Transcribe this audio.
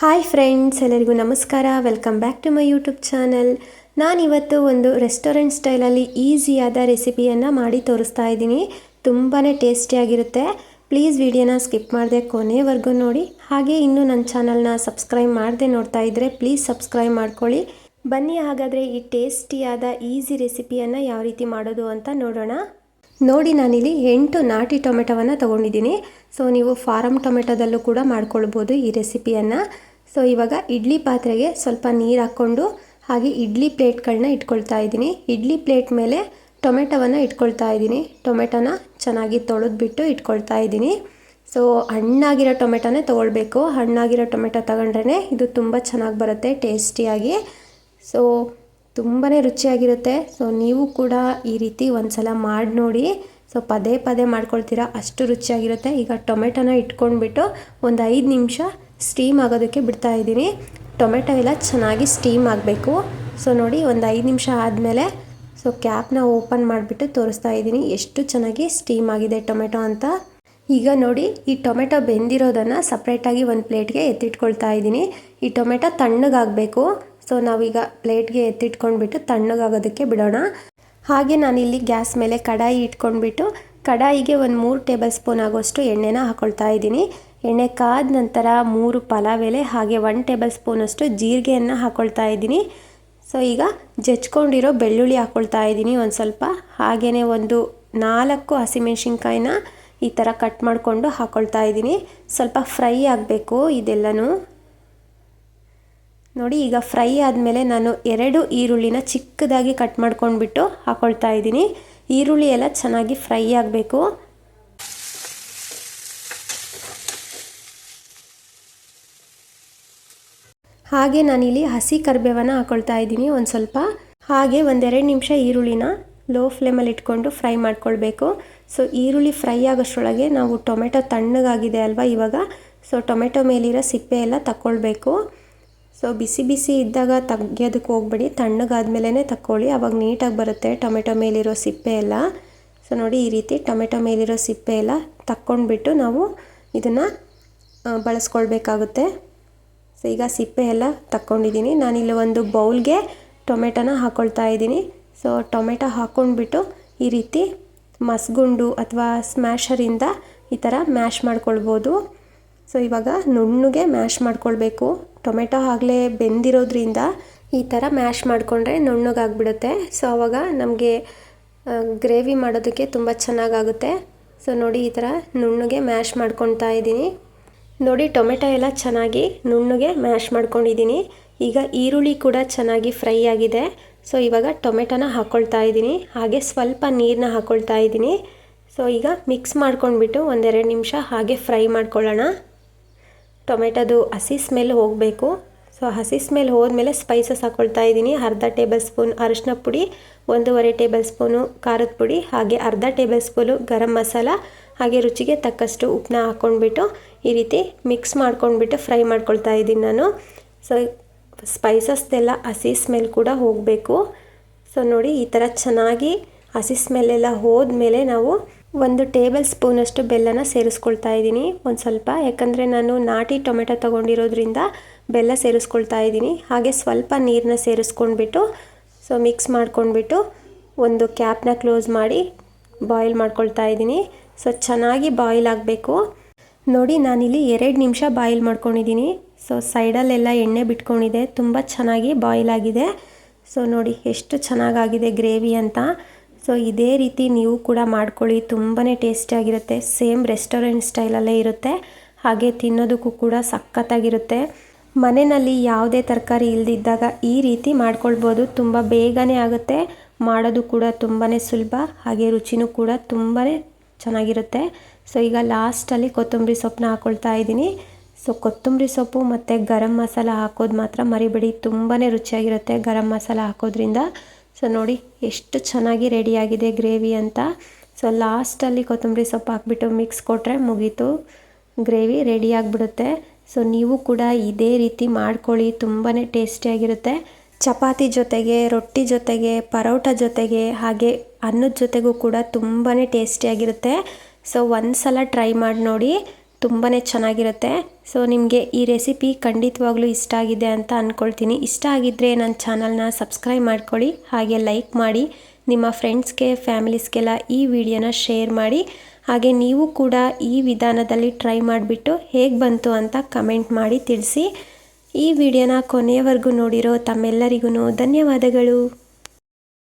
Hi friends ಎಲ್ಲರಿಗೂ ನಮಸ್ಕಾರ. Welcome back to my YouTube channel ನಾನಿವತ್ತು ಒಂದು ರೆಸ್ಟೋರೆಂಟ್ ಸ್ಟೈಲಲ್ಲಿ ಈಸಿಯಾದ ರೆಸಿಪಿಯನ್ನು ಮಾಡಿ ತೋರಿಸ್ತಾ ಇದ್ದೀನಿ. ತುಂಬಾ ಟೇಸ್ಟಿಯಾಗಿರುತ್ತೆ ಪ್ಲೀಸ್ ವಿಡಿಯೋನ ಸ್ಕಿಪ್ ಮಾಡದೆ ಕೊನೆವರೆಗೂ ನೋಡಿ. ಹಾಗೆ ಇನ್ನೂ ನನ್ನ ಚಾನಲ್ನ ಸಬ್ಸ್ಕ್ರೈಬ್ ಮಾಡದೆ ನೋಡ್ತಾ ಇದ್ದರೆ ಪ್ಲೀಸ್ ಸಬ್ಸ್ಕ್ರೈಬ್ ಮಾಡ್ಕೊಳ್ಳಿ. ಬನ್ನಿ ಹಾಗಾದರೆ ಈ ಟೇಸ್ಟಿಯಾದ ಈಸಿ ರೆಸಿಪಿಯನ್ನು ಯಾವ ರೀತಿ ಮಾಡೋದು ಅಂತ ನೋಡೋಣ. ನೋಡಿ ನಾನಿಲ್ಲಿ ಎಂಟು ನಾಟಿ ಟೊಮೆಟೊವನ್ನು ತೊಗೊಂಡಿದ್ದೀನಿ. ಸೊ ನೀವು ಫಾರಮ್ ಟೊಮೆಟೊದಲ್ಲೂ ಕೂಡ ಮಾಡ್ಕೊಳ್ಬೋದು ಈ ರೆಸಿಪಿಯನ್ನು ಸೊ ಇವಾಗ ಇಡ್ಲಿ ಪಾತ್ರೆಗೆ ಸ್ವಲ್ಪ ನೀರು ಹಾಕ್ಕೊಂಡು ಹಾಗೆ ಇಡ್ಲಿ ಪ್ಲೇಟ್ಗಳನ್ನ ಇಟ್ಕೊಳ್ತಾ ಇದ್ದೀನಿ. ಇಡ್ಲಿ ಪ್ಲೇಟ್ ಮೇಲೆ ಟೊಮೆಟೊವನ್ನು ಇಟ್ಕೊಳ್ತಾ ಇದ್ದೀನಿ. ಟೊಮೆಟೊನ ಚೆನ್ನಾಗಿ ತೊಳೆದ್ಬಿಟ್ಟು ಇಟ್ಕೊಳ್ತಾ ಇದ್ದೀನಿ. ಸೊ ಹಣ್ಣಾಗಿರೋ ಟೊಮೆಟೊನೇ ತೊಗೊಳ್ಬೇಕು. ಹಣ್ಣಾಗಿರೋ ಟೊಮೆಟೊ ತಗೊಂಡ್ರೆ ಇದು ತುಂಬ ಚೆನ್ನಾಗಿ ಬರುತ್ತೆ, ಟೇಸ್ಟಿಯಾಗಿ. ಸೊ ತುಂಬಾ ರುಚಿಯಾಗಿರುತ್ತೆ. ಸೊ ನೀವು ಕೂಡ ಈ ರೀತಿ ಒಂದು ಸಲ ಮಾಡಿ ನೋಡಿ. ಸೊ ಪದೇ ಪದೇ ಮಾಡ್ಕೊಳ್ತೀರಾ. ಅಷ್ಟು ರುಚಿಯಾಗಿರುತ್ತೆ. ಈಗ ಟೊಮೆಟೊನ ಇಟ್ಕೊಂಡ್ಬಿಟ್ಟು ಒಂದು ಐದು ನಿಮಿಷ ಸ್ಟೀಮ್ ಆಗೋದಕ್ಕೆ ಬಿಡ್ತಾ ಇದ್ದೀನಿ. ಟೊಮೆಟೊ ಎಲ್ಲ ಚೆನ್ನಾಗಿ ಸ್ಟೀಮ್ ಆಗಬೇಕು. ಸೊ ನೋಡಿ ಒಂದು ಐದು ನಿಮಿಷ ಆದಮೇಲೆ ಸೊ ಕ್ಯಾಪ್ನ ಓಪನ್ ಮಾಡಿಬಿಟ್ಟು ತೋರಿಸ್ತಾ ಇದ್ದೀನಿ ಎಷ್ಟು ಚೆನ್ನಾಗಿ ಸ್ಟೀಮ್ ಆಗಿದೆ ಟೊಮೆಟೊ ಅಂತ. ಈಗ ನೋಡಿ, ಈ ಟೊಮೆಟೊ ಬೆಂದಿರೋದನ್ನು ಸಪ್ರೇಟಾಗಿ ಒಂದು ಪ್ಲೇಟ್ಗೆ ಎತ್ತಿಟ್ಕೊಳ್ತಾ ಇದ್ದೀನಿ. ಈ ಟೊಮೆಟೊ ತಣ್ಣಗಾಗಬೇಕು. ಸೊ ನಾವೀಗ ಪ್ಲೇಟ್ಗೆ ಎತ್ತಿಟ್ಕೊಂಡ್ಬಿಟ್ಟು ತಣ್ಣಗಾಗೋದಕ್ಕೆ ಬಿಡೋಣ. ಹಾಗೆ ನಾನಿಲ್ಲಿ ಗ್ಯಾಸ್ ಮೇಲೆ ಕಡಾಯಿ ಇಟ್ಕೊಂಡ್ಬಿಟ್ಟು, ಕಡಾಯಿಗೆ ಒಂದು ಮೂರು ಟೇಬಲ್ ಸ್ಪೂನ್ ಆಗೋಷ್ಟು ಎಣ್ಣೆನ ಹಾಕೊಳ್ತಾ ಇದ್ದೀನಿ. ಎಣ್ಣೆ ಕಾದ ನಂತರ ಮೂರು ಪಲಾವ್ ಎಲೆ ಹಾಗೆ ಒನ್ ಟೇಬಲ್ ಸ್ಪೂನಷ್ಟು ಜೀರಿಗೆಯನ್ನು ಹಾಕ್ಕೊಳ್ತಾ ಇದ್ದೀನಿ. ಸೊ ಈಗ ಜಚ್ಕೊಂಡಿರೋ ಬೆಳ್ಳುಳ್ಳಿ ಹಾಕ್ಕೊಳ್ತಾ ಇದ್ದೀನಿ ಒಂದು ಸ್ವಲ್ಪ. ಹಾಗೆಯೇ ಒಂದು ನಾಲ್ಕು ಹಸಿಮೆಣ್ಸಿನ್ಕಾಯಿನ ಈ ಥರ ಕಟ್ ಮಾಡಿಕೊಂಡು ಹಾಕ್ಕೊಳ್ತಾ ಇದ್ದೀನಿ. ಸ್ವಲ್ಪ ಫ್ರೈ ಆಗಬೇಕು ಇದೆಲ್ಲನೂ. ನೋಡಿ, ಈಗ ಫ್ರೈ ಆದಮೇಲೆ ನಾನು ಎರಡು ಈರುಳ್ಳಿನ ಚಿಕ್ಕದಾಗಿ ಕಟ್ ಮಾಡ್ಕೊಂಡ್ಬಿಟ್ಟು ಹಾಕ್ಕೊಳ್ತಾ ಇದ್ದೀನಿ. ಈರುಳ್ಳಿ ಎಲ್ಲ ಚೆನ್ನಾಗಿ ಫ್ರೈ ಆಗಬೇಕು. ಹಾಗೆ ನಾನಿಲ್ಲಿ ಹಸಿ ಕರಿಬೇವನ್ನು ಹಾಕೊಳ್ತಾ ಇದ್ದೀನಿ ಒಂದು ಸ್ವಲ್ಪ. ಹಾಗೆ ಒಂದೆರಡು ನಿಮಿಷ ಈರುಳ್ಳಿನ ಲೋ ಫ್ಲೇಮಲ್ಲಿ ಇಟ್ಕೊಂಡು ಫ್ರೈ ಮಾಡ್ಕೊಳ್ಬೇಕು. ಸೊ ಈರುಳ್ಳಿ ಫ್ರೈ ಆಗೋಷ್ಟರೊಳಗೆ ನಾವು ಟೊಮೆಟೊ ತಣ್ಣಗಾಗಿದೆ ಅಲ್ವಾ ಇವಾಗ? ಸೊ ಟೊಮೆಟೊ ಮೇಲಿರೋ ಸಿಪ್ಪೆ ಎಲ್ಲ ತಕ್ಕೊಳ್ಬೇಕು. ಸೊ ಬಿಸಿ ಬಿಸಿ ಇದ್ದಾಗ ತೆಗಿಯೋದಕ್ಕೆ ಹೋಗ್ಬೇಡಿ. ತಣ್ಣಗಾದ್ಮೇಲೆ ತಕ್ಕೊಳ್ಳಿ. ಅವಾಗ ನೀಟಾಗಿ ಬರುತ್ತೆ ಟೊಮೆಟೊ ಮೇಲಿರೋ ಸಿಪ್ಪೆ ಎಲ್ಲ. ಸೊ ನೋಡಿ ಈ ರೀತಿ ಟೊಮೆಟೊ ಮೇಲಿರೋ ಸಿಪ್ಪೆ ಎಲ್ಲ ತಕ್ಕೊಂಡ್ಬಿಟ್ಟು ನಾವು ಇದನ್ನು ಬಳಸ್ಕೊಳ್ಬೇಕಾಗುತ್ತೆ. ಸೊ ಈಗ ಸಿಪ್ಪೆ ಎಲ್ಲ ತಕ್ಕೊಂಡಿದ್ದೀನಿ. ನಾನಿಲ್ಲಿ ಒಂದು ಬೌಲ್ಗೆ ಟೊಮೆಟೊನ ಹಾಕ್ಕೊಳ್ತಾ ಇದ್ದೀನಿ. ಸೊ ಟೊಮೆಟೊ ಹಾಕ್ಕೊಂಡ್ಬಿಟ್ಟು ಈ ರೀತಿ ಮಸ್ಗುಂಡು ಅಥವಾ ಸ್ಮ್ಯಾಶರಿಂದ ಈ ಥರ ಮ್ಯಾಶ್ ಮಾಡ್ಕೊಳ್ಬೋದು. ಸೊ ಇವಾಗ ನುಣ್ಣಗೆ ಮ್ಯಾಶ್ ಮಾಡ್ಕೊಳ್ಬೇಕು. ಟೊಮೆಟೊ ಆಗಲೇ ಬೆಂದಿರೋದ್ರಿಂದ ಈ ಥರ ಮ್ಯಾಶ್ ಮಾಡಿಕೊಂಡ್ರೆ ನುಣ್ಣಗಾಗ್ಬಿಡುತ್ತೆ. ಸೊ ಆವಾಗ ನಮಗೆ ಗ್ರೇವಿ ಮಾಡೋದಕ್ಕೆ ತುಂಬ ಚೆನ್ನಾಗಾಗುತ್ತೆ. ಸೊ ನೋಡಿ ಈ ಥರ ನುಣ್ಣಗೆ ಮ್ಯಾಶ್ ಮಾಡ್ಕೊತಾ ಇದ್ದೀನಿ. ನೋಡಿ, ಟೊಮೆಟೊ ಎಲ್ಲ ಚೆನ್ನಾಗಿ ನುಣ್ಣಗೆ ಮ್ಯಾಶ್ ಮಾಡ್ಕೊಂಡಿದ್ದೀನಿ. ಈಗ ಈರುಳ್ಳಿ ಕೂಡ ಚೆನ್ನಾಗಿ ಫ್ರೈ ಆಗಿದೆ. ಸೊ ಇವಾಗ ಟೊಮೆಟೊನ ಹಾಕ್ಕೊಳ್ತಾ ಇದ್ದೀನಿ. ಹಾಗೆ ಸ್ವಲ್ಪ ನೀರನ್ನ ಹಾಕ್ಕೊಳ್ತಾ ಇದ್ದೀನಿ. ಸೊ ಈಗ ಮಿಕ್ಸ್ ಮಾಡ್ಕೊಂಡ್ಬಿಟ್ಟು ಒಂದೆರಡು ನಿಮಿಷ ಹಾಗೆ ಫ್ರೈ ಮಾಡ್ಕೊಳ್ಳೋಣ. ಟೊಮೆಟೊದು ಹಸಿ ಸ್ಮೆಲ್ ಹೋಗಬೇಕು. ಸೊ ಹಸಿ ಸ್ಮೆಲ್ ಹೋದ್ಮೇಲೆ ಸ್ಪೈಸಸ್ ಹಾಕ್ಕೊಳ್ತಾ ಇದ್ದೀನಿ. ಅರ್ಧ ಟೇಬಲ್ ಸ್ಪೂನ್ ಅರಿಶಿನ ಪುಡಿ, ಒಂದೂವರೆ ಟೇಬಲ್ ಸ್ಪೂನು ಖಾರದ ಪುಡಿ, ಹಾಗೆ ಅರ್ಧ ಟೇಬಲ್ ಸ್ಪೂನು ಗರಂ ಮಸಾಲ ಹಾಗೆ ರುಚಿಗೆ ತಕ್ಕಷ್ಟು ಉಪ್ಪನ್ನ ಹಾಕ್ಕೊಂಡ್ಬಿಟ್ಟು ಈ ರೀತಿ ಮಿಕ್ಸ್ ಮಾಡ್ಕೊಂಡ್ಬಿಟ್ಟು ಫ್ರೈ ಮಾಡ್ಕೊಳ್ತಾ ಇದ್ದೀನಿ ನಾನು. ಸೊ ಸ್ಪೈಸಸ್ದೆಲ್ಲ ಹಸಿ ಸ್ಮೆಲ್ ಕೂಡ ಹೋಗಬೇಕು. ಸೊ ನೋಡಿ ಈ ಥರ ಚೆನ್ನಾಗಿ ಹಸಿ ಸ್ಮೆಲ್ಲೆಲ್ಲ ಹೋದ್ಮೇಲೆ ನಾವು ಒಂದು ಟೇಬಲ್ ಸ್ಪೂನಷ್ಟು ಬೆಲ್ಲನ ಸೇರಿಸ್ಕೊಳ್ತಾ ಇದ್ದೀನಿ. ಒಂದು ಸ್ವಲ್ಪ, ಯಾಕಂದರೆ ನಾನು ನಾಟಿ ಟೊಮೆಟೊ ತೊಗೊಂಡಿರೋದ್ರಿಂದ ಬೆಲ್ಲ ಸೇರಿಸ್ಕೊಳ್ತಾ ಇದ್ದೀನಿ. ಹಾಗೆ ಸ್ವಲ್ಪ ನೀರನ್ನ ಸೇರಿಸ್ಕೊಂಡ್ಬಿಟ್ಟು ಸೊ ಮಿಕ್ಸ್ ಮಾಡ್ಕೊಂಡ್ಬಿಟ್ಟು ಒಂದು ಕ್ಯಾಪ್ನ ಕ್ಲೋಸ್ ಮಾಡಿ ಬಾಯ್ಲ್ ಮಾಡ್ಕೊಳ್ತಾ ಇದ್ದೀನಿ. ಸೊ ಚೆನ್ನಾಗಿ ಬಾಯ್ಲ್ ಆಗಬೇಕು. ನೋಡಿ, ನಾನಿಲ್ಲಿ ಎರಡು ನಿಮಿಷ ಬಾಯ್ಲ್ ಮಾಡ್ಕೊಂಡಿದ್ದೀನಿ. ಸೊ ಸೈಡಲ್ಲೆಲ್ಲ ಎಣ್ಣೆ ಬಿಟ್ಕೊಂಡಿದೆ. ತುಂಬ ಚೆನ್ನಾಗಿ ಬಾಯ್ಲ್ ಆಗಿದೆ. ಸೊ ನೋಡಿ, ಎಷ್ಟು ಚೆನ್ನಾಗಾಗಿದೆ ಗ್ರೇವಿ ಅಂತ. ಸೊ ಇದೇ ರೀತಿ ನೀವು ಕೂಡ ಮಾಡ್ಕೊಳ್ಳಿ. ತುಂಬಾ ಟೇಸ್ಟಿಯಾಗಿರುತ್ತೆ ಸೇಮ್ ರೆಸ್ಟೋರೆಂಟ್ ಸ್ಟೈಲಲ್ಲೇ ಇರುತ್ತೆ. ಹಾಗೆ ತಿನ್ನೋದಕ್ಕೂ ಕೂಡ ಸಖತ್ತಾಗಿರುತ್ತೆ. ಮನೆಯಲ್ಲಿ ಯಾವುದೇ ತರಕಾರಿ ಇಲ್ದಿದ್ದಾಗ ಈ ರೀತಿ ಮಾಡ್ಕೊಳ್ಬೋದು. ತುಂಬ ಬೇಗನೆ ಆಗುತ್ತೆ. ಮಾಡೋದು ಕೂಡ ತುಂಬಾ ಸುಲಭ. ಹಾಗೆ ರುಚಿನೂ ಕೂಡ ತುಂಬಾ ಚೆನ್ನಾಗಿರುತ್ತೆ. ಸೊ ಈಗ ಲಾಸ್ಟಲ್ಲಿ ಕೊತ್ತಂಬರಿ ಸೊಪ್ಪನ್ನ ಹಾಕ್ಕೊಳ್ತಾ ಇದ್ದೀನಿ. ಸೊ ಕೊತ್ತಂಬರಿ ಸೊಪ್ಪು ಮತ್ತು ಗರಂ ಮಸಾಲ ಹಾಕೋದು ಮಾತ್ರ ಮರಿಬೇಡಿ. ತುಂಬಾ ರುಚಿಯಾಗಿರುತ್ತೆ ಗರಂ ಮಸಾಲ ಹಾಕೋದ್ರಿಂದ. ಸೊ ನೋಡಿ ಎಷ್ಟು ಚೆನ್ನಾಗಿ ರೆಡಿಯಾಗಿದೆ ಗ್ರೇವಿ ಅಂತ. ಸೊ ಲಾಸ್ಟಲ್ಲಿ ಕೊತ್ತಂಬರಿ ಸೊಪ್ಪು ಹಾಕ್ಬಿಟ್ಟು ಮಿಕ್ಸ್ ಕೊಟ್ಟರೆ ಮುಗೀತು. ಗ್ರೇವಿ ರೆಡಿಯಾಗಿಬಿಡುತ್ತೆ ಸೊ ನೀವು ಕೂಡ ಇದೇ ರೀತಿ ಮಾಡ್ಕೊಳ್ಳಿ. ತುಂಬಾ ಟೇಸ್ಟಿಯಾಗಿರುತ್ತೆ ಚಪಾತಿ ಜೊತೆಗೆ, ರೊಟ್ಟಿ ಜೊತೆಗೆ, ಪರೋಟ ಜೊತೆಗೆ, ಹಾಗೆ ಅನ್ನದ ಜೊತೆಗೂ ಕೂಡ ತುಂಬಾ ಟೇಸ್ಟಿಯಾಗಿರುತ್ತೆ ಸೊ ಒಂದು ಸಲ ಟ್ರೈ ಮಾಡಿ ನೋಡಿ ತುಂಬಾ ಚೆನ್ನಾಗಿರುತ್ತೆ. ಸೊ ನಿಮಗೆ ಈ ರೆಸಿಪಿ ಖಂಡಿತವಾಗ್ಲೂ ಇಷ್ಟ ಆಗಿದೆ ಅಂತ ಅಂದ್ಕೊಳ್ತೀನಿ ಇಷ್ಟ ಆಗಿದ್ದರೆ ನನ್ನ ಚಾನಲ್ನ ಸಬ್ಸ್ಕ್ರೈಬ್ ಮಾಡ್ಕೊಳ್ಳಿ, ಹಾಗೆ ಲೈಕ್ ಮಾಡಿ, ನಿಮ್ಮ ಫ್ರೆಂಡ್ಸ್ಗೆ ಫ್ಯಾಮಿಲೀಸ್ಗೆಲ್ಲ ಈ ವಿಡಿಯೋನ ಶೇರ್ ಮಾಡಿ. ಹಾಗೆ ನೀವು ಕೂಡ ಈ ವಿಧಾನದಲ್ಲಿ ಟ್ರೈ ಮಾಡಿಬಿಟ್ಟು ಹೇಗೆ ಬಂತು ಅಂತ ಕಮೆಂಟ್ ಮಾಡಿ ತಿಳಿಸಿ. ಈ ವಿಡಿಯೋನ ಕೊನೆಯವರೆಗೂ ನೋಡಿರೋ ತಮ್ಮೆಲ್ಲರಿಗೂ ಧನ್ಯವಾದಗಳು.